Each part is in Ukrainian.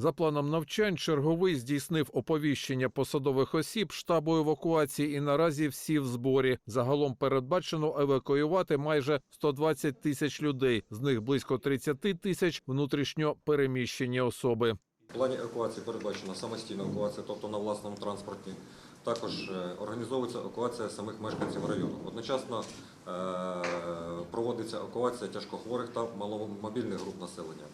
За планом навчань, черговий здійснив оповіщення посадових осіб штабу евакуації і наразі всі в зборі. Загалом передбачено евакуювати майже 120 тисяч людей, з них близько 30 тисяч внутрішньо переміщені особи. В плані евакуації передбачена самостійна евакуація, тобто на власному транспорті. Також е, організовується евакуація самих мешканців району. Одночасно е, проводиться евакуація тяжкохворих та маломобільних груп населення.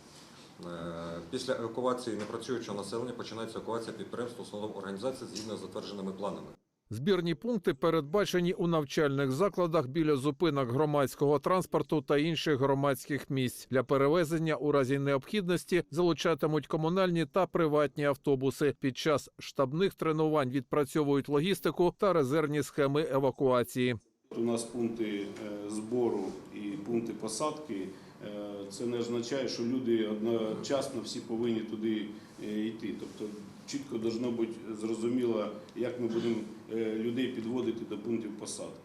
Е, Після евакуації непрацюючого населення починається евакуація підприємств, установ організацій згідно з затвердженими планами. Збірні пункти передбачені у навчальних закладах біля зупинок громадського транспорту та інших громадських місць. Для перевезення у разі необхідності залучатимуть комунальні та приватні автобуси. Під час штабних тренувань відпрацьовують логістику та резервні схеми евакуації. У нас пункти е, збору і пункти посадки. Е, Це не означає, що люди одночасно всі повинні туди е, йти. Тобто чітко должно бути зрозуміло, як ми будемо е, людей підводити до пунктів посадки,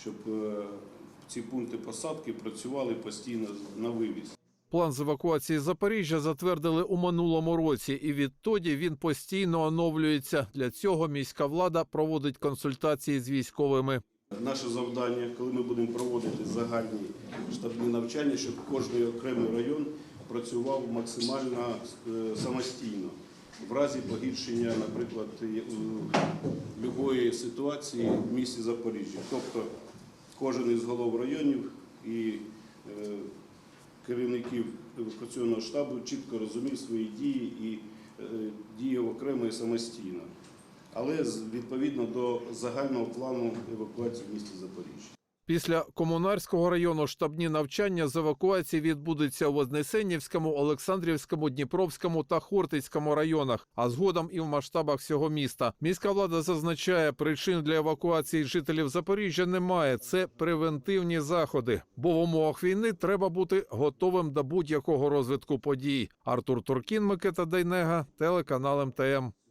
щоб ці пункти посадки працювали постійно на вивіз. План з евакуації Запоріжжя затвердили у минулому році, і відтоді він постійно оновлюється. Для цього міська влада проводить консультації з військовими. Наше завдання, коли ми будемо проводити загальні штабні навчання, щоб кожний окремий район працював максимально е, самостійно. В разі погіршення, наприклад, е, будь-якої ситуації в місті Запоріжжя. Тобто кожен із голов районів і е, керівників евакуаційного штабу чітко розумів свої дії і діяв окремо і самостійно але відповідно до загального плану евакуації в місті Запоріжжя. Після комунарського району штабні навчання з евакуації відбудуться у Вознесенівському, Олександрівському, Дніпровському та Хортицькому районах, а згодом і в масштабах всього міста. Міська влада зазначає, причин для евакуації жителів Запоріжжя немає. Це превентивні заходи. Бо в умовах війни треба бути готовим до будь-якого розвитку подій. Артур Туркін, Микита Дейнега, телеканал МТМ.